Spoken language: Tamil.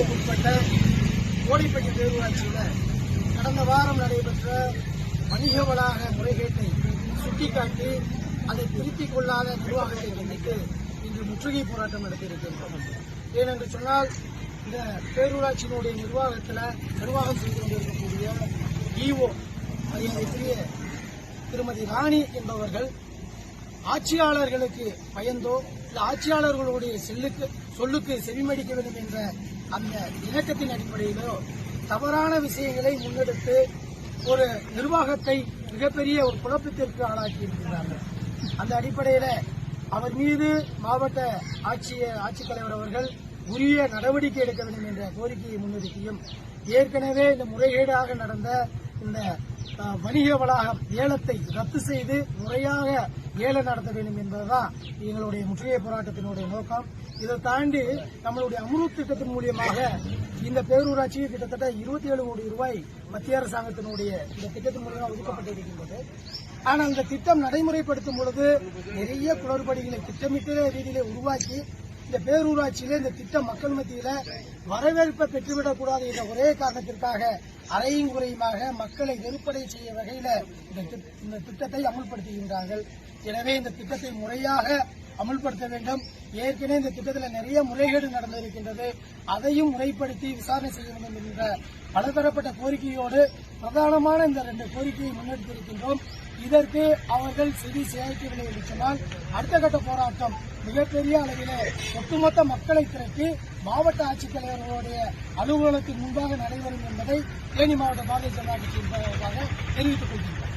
தொகுதிக்கு உட்பட்ட கோடிப்பட்டி பேரூராட்சியில் கடந்த வாரம் நடைபெற்ற வணிக வளாக முறைகேட்டை சுட்டிக்காட்டி அதை திருத்திக் கொள்ளாத நிர்வாகத்தை கண்டித்து இன்று முற்றுகை போராட்டம் நடத்தியிருக்கின்றோம் ஏனென்று சொன்னால் இந்த பேரூராட்சியினுடைய நிர்வாகத்தில் நிர்வாகம் செய்து கொண்டிருக்கக்கூடிய இஓ மரியாதைக்குரிய திருமதி ராணி என்பவர்கள் ஆட்சியாளர்களுக்கு பயந்தோ இல்ல ஆட்சியாளர்களுடைய செல்லுக்கு சொல்லுக்கு செவிமடிக்க வேண்டும் என்ற அந்த இணக்கத்தின் அடிப்படையிலோ தவறான விஷயங்களை முன்னெடுத்து ஒரு நிர்வாகத்தை மிகப்பெரிய ஒரு குழப்பத்திற்கு ஆளாக்கி இருக்கிறார்கள். அந்த அடிப்படையில் அவர் மீது மாவட்ட ஆட்சிய ஆட்சித்தலைவர் அவர்கள் உரிய நடவடிக்கை எடுக்க வேண்டும் என்ற கோரிக்கையை முன்னிறுத்தியும் ஏற்கனவே இந்த முறைகேடாக நடந்த இந்த வணிக வளாகம் ஏலத்தை ரத்து செய்து முறையாக ஏலம் நடத்த வேண்டும் என்பதுதான் எங்களுடைய முற்றுகை போராட்டத்தினுடைய நோக்கம். இதை தாண்டி நம்மளுடைய அம்ருத் திட்டத்தின் மூலியமாக இந்த பேரூராட்சிக்கு கிட்டத்தட்ட இருபத்தி ஏழு கோடி ரூபாய் மத்திய அரசாங்கத்தினுடைய இந்த திட்டத்தின் மூலமாக ஒதுக்கப்பட்டிருக்கின்றது. ஆனால் இந்த திட்டம் நடைமுறைப்படுத்தும் பொழுது நிறைய குளறுபடிகளை திட்டமிட்ட ரீதியிலே உருவாக்கி இந்த பேரூராட்சியில இந்த திட்டம் மக்கள் மத்தியில வரவேற்பை பெற்றுவிடக்கூடாது என்ற ஒரே காரணத்திற்காக அறையும் குறையுமாக மக்களை வெறுப்படை செய்ய வகையில இந்த இந்த திட்டத்தை அமல்படுத்துகின்றார்கள். எனவே இந்த திட்டத்தை முறையாக அமல்படுத்த வேண்டும். ஏற்கனவே இந்த திட்டத்தில் நிறைய முறைகேடு நடந்திருக்கின்றது. அதையும் முறைப்படுத்தி விசாரணை செய்ய வேண்டும் என்ற பலதரப்பட்ட கோரிக்கையோடு பிரதானமான இந்த ரெண்டு கோரிக்கையை முன்னெடுத்திருக்கின்றோம். இதற்கு அவர்கள் செவி சேகரிக்கவில்லை என்று சொன்னால் அடுத்த கட்ட போராட்டம் மிகப்பெரிய அளவிலே ஒட்டுமொத்த மக்களை திரட்டி மாவட்ட ஆட்சித்தலைவர்களுடைய அலுவலகத்தின் முன்பாக நடைபெறும் என்பதை தேனி மாவட்ட பாரதிய ஜனதா கட்சியின் தெரிவித்துக் கொள்கின்றனர்.